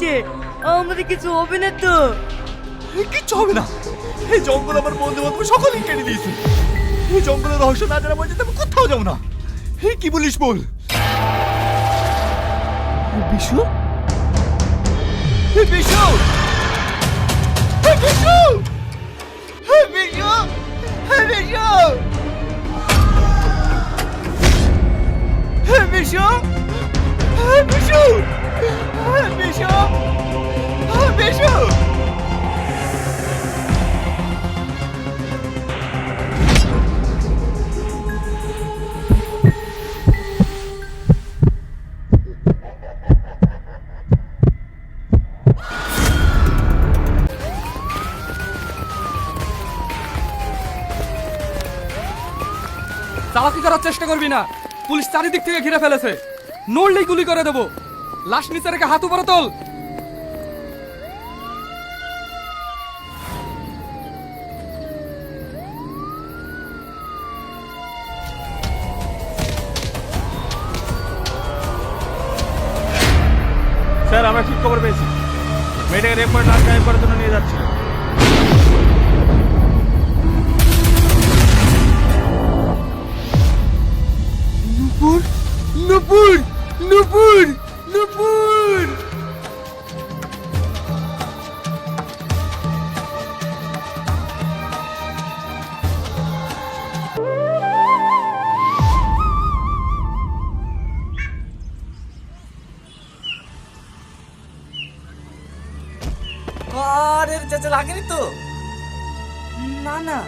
আছে আমাদের কিছু হবে না তো। কিচ্ছু হবে না। এই জঙ্গল আমার বন্ধু বান্ধব সকলেই কেটে দিয়েছে। এই জঙ্গলের রহস্য না জানা পর্যন্ত আমি কোথাও যাব না। এই কি বলিস বল? বিশু? বিশু? বিশু? বিশু? বিশু? বিশু? বিশু? চালাকি করার চেষ্টা করবি না। পুলিশ চারিদিক থেকে ঘিরে ফেলেছে। নড়লেই গুলি করে দেবো। লাশ নিচে রেখে হাত উপরে তোল। স্যার আমরা ঠিক খবর পেয়েছি। মেয়েটাকে রেপ করে লাশ গায়েব করার জন্য নিয়ে যাচ্ছিল। নুপুর নুপুর নুপুর! আরে চাচা লাগেনি তো? না না।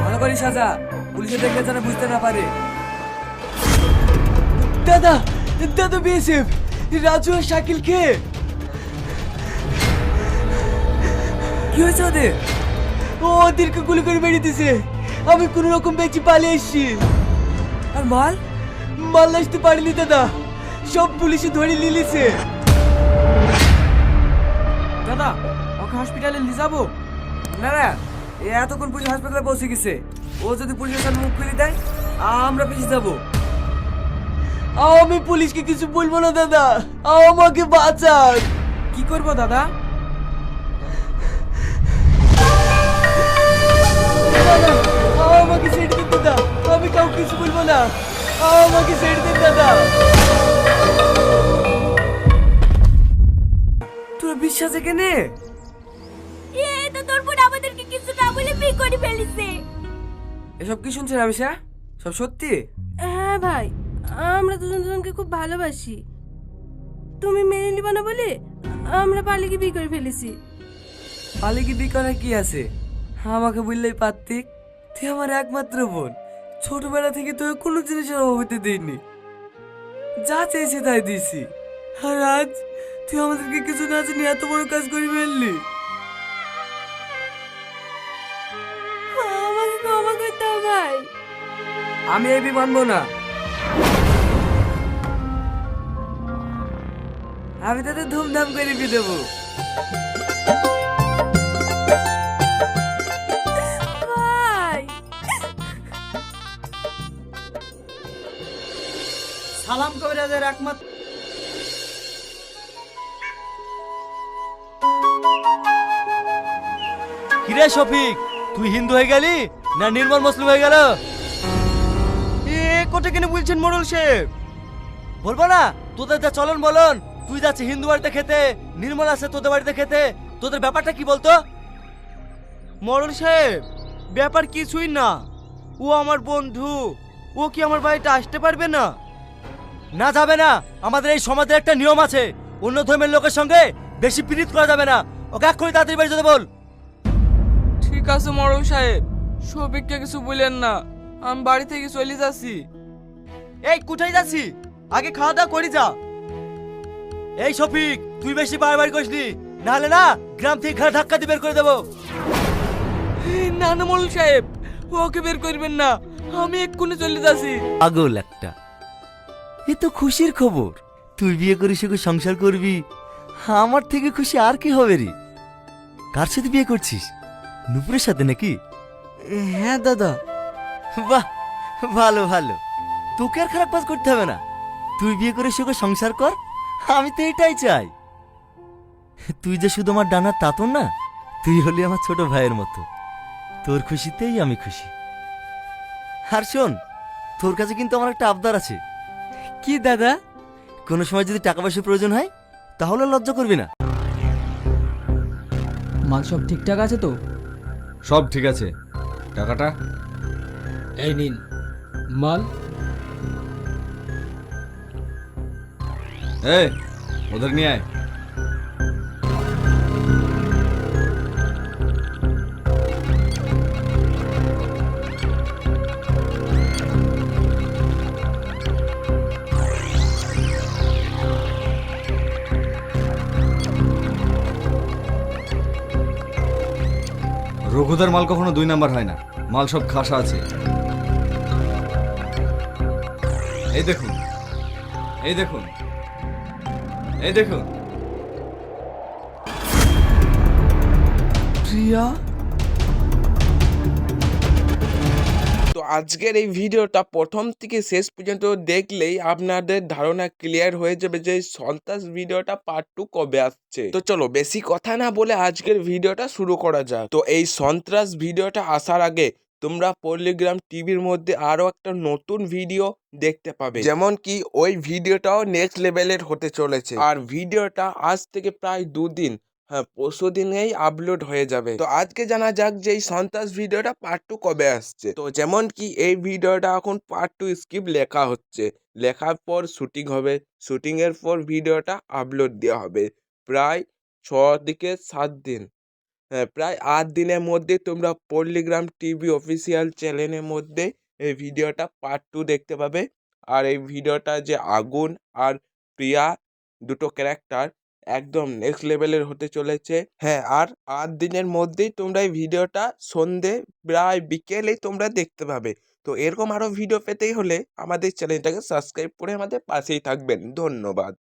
ভালো করে সাজা পুলিশে দেখলে যেন বুঝতে না পারে। দাদা দাদা বিএসএফ রাজু আর শাকিল কে? কি হয়েছে ওদের? ওদেরকে গুলি করে মেরে দিছে। আমি কোনো রকম বেঁচে পালিয়ে এসেছি। আর মাল? মাল আসতে পারিনি দাদা। সব পুলিশে ধরে লিলিছে দাদা ওকে হসপিটালে নিয়ে যাব? না না এ এতক্ষণ পুলিশ হাসপাতালে পৌঁছে গেছে। ও যদি পুলিশের সামনে মুখ খুলে দেয় আমরা পিছিয়ে যাব। আমি পুলিশকে কিছু বলব না দাদা। আমাকে বাঁচান। কি করব দাদা? আমাকে ছেড়ে দিন দাদা আমি কাউকে কিছু বলব না। আমাকে ছেড়ে দিন দাদা তোর বিশ্বাস এখানে? এই তো তোর বোন আমাদেরকে কিছু না বলে বিয়ে করে ফেলেছে। এসব কি শুনছেন আমিষা? সব সত্যি? হ্যাঁ ভাই আমরা দুজন দুজনকে খুব ভালোবাসি। তুমি মেনে নিবা না বলে আমরা পালিয়ে বিয়ে করে ফেলেছি। পালে কি বিয়ে করার কি আছে? আমাকে বললেই পারতিক। তুই আমার একমাত্র বোন। ছোটবেলা থেকে তোকে কোনো জিনিসের অভাব হতে দিইনি। যা চেয়েছে তাই দিয়েছি। আর আজ তুই আমাদেরকে কিছু না জানি এত বড় কাজ করে ফেললি। আমাকে ক্ষমা ভাই। আমি এই বিয়ে মানবো না। আমি তাদের ধুমধাম করে দেবো। সালাম কবিরাজের একমাত্র কিরে শফিক তুই হিন্দু হয়ে গেলি না নির্মল মুসলিম হয়ে গেল? এ কোটে কেন বলছেন মোড়ল শেফ বলব না তোদের যা চলন বলন তুই যাচ্ছিস হিন্দু বাড়িতে খেতে নির্মল আছে তোদের বাড়িতে খেতে তোদের ব্যাপারটা কি বলতো? মোড়ল সাহেব ব্যাপার কিছুই না। ও আমার বন্ধু ও কি আমার বাড়িতে আসতে পারবে না? না যাবে না। আমাদের এই সমাজের একটা নিয়ম আছে। অন্য ধর্মের লোকের সঙ্গে বেশি পীড়িত করা যাবে না। ওকে এক করে তাড়াতাড়ি বাড়ি যেতে বল। ঠিক আছে মরল সাহেব। শফিককে কিছু বলেন না। আমি বাড়ি থেকে চলে যাচ্ছি। এই কোথায় যাচ্ছি? আগে খাওয়া দাওয়া করি যা। এই শফিক তুই বেশি বারবার করিসনি নাহলে না গ্রাম থেকে ঘাড় ধাক্কা দিয়ে বের করে দেবো। না না মরল সাহেব ওকে বের করবেন না। আমি এক্ষুনি চলে যাচ্ছি। পাগল একটা। এ তো খুশির খবর। তুই বিয়ে করে সুখে সংসার করবি আমার থেকে খুশি আর কি হবে রে? কার সাথে বিয়ে করছিস? নুপুরের সাথে নাকি? হ্যাঁ দাদা। বাহ ভালো ভালো। তোকে আর খারাপ কাজ করতে হবে না। তুই বিয়ে করে সুখে সংসার কর আমি তো এটাই চাই। তুই যে শুধু আমার ডানার তাতন না তুই হলি আমার ছোট ভাইয়ের মতো। তোর খুশিতেই আমি খুশি। আর শোন তোর কাছে কিন্তু আমার একটা আবদার আছে। কি দাদা? কোনো সময় যদি টাকা পয়সার প্রয়োজন হয় তাহলে লজ্জা করবি না। মাল সব ঠিকঠাক আছে তো? সব ঠিক আছে। টাকাটা? এই নিন। মাল? এই ওদের নিয়ে আয়। রঘুদার মাল কখনো দুই নাম্বার হয় না। মাল সব খাসা আছে। এই দেখুন। এই দেখুন। এই দেখুন। প্রিয়া? তো আজকের এই ভিডিওটা প্রথম থেকে শেষ পর্যন্ত দেখলেই আপনাদের ধারণা ক্লিয়ার হয়ে যাবে যে সন্ত্রাস ভিডিওটা পার্ট টু কবে আসছে। তো চলো বেশি কথা না বলে আজকের ভিডিওটা শুরু করা যাক। তো এই সন্ত্রাস ভিডিওটা আসার আগে তোমরা পল্লিগ্রাম টিভির মধ্যে আরও একটা নতুন ভিডিও দেখতে পাবে। যেমন কি ওই ভিডিওটাও নেক্সট লেভেলের হতে চলেছে। আর ভিডিওটা আজ থেকে প্রায় দুদিন হ্যাঁ পরশু দিনেই আপলোড হয়ে যাবে। তো আজকে জানা যাক যে এই সন্ত্রাস ভিডিওটা পার্ট টু কবে আসছে। তো যেমন কি এই ভিডিওটা এখন পার্ট টু স্ক্রিপ্ট লেখা হচ্ছে। লেখার পর শুটিং হবে। শুটিং এর পর ভিডিওটা আপলোড দেওয়া হবে। প্রায় ছ থেকে সাত দিন। হ্যাঁ প্রায় আট দিনের মধ্যে তোমরা পল্লিগ্রাম টিভি অফিসিয়াল চ্যানেলের মধ্যে এই ভিডিওটা পার্ট টু দেখতে পাবে। আর এই ভিডিওটা যে আগুন আর প্রিয়া দুটো ক্যারেক্টার একদম নেক্সট লেভেলের হতে চলেছে। হ্যাঁ আর আট দিনের মধ্যেই তোমরা এই ভিডিওটা সন্ধে প্রায় বিকেলেই তোমরা দেখতে পাবে। তো এরকম আরও ভিডিও পেতেই হলে আমাদের চ্যানেলটাকে সাবস্ক্রাইব করে আমাদের পাশেই থাকবেন। ধন্যবাদ।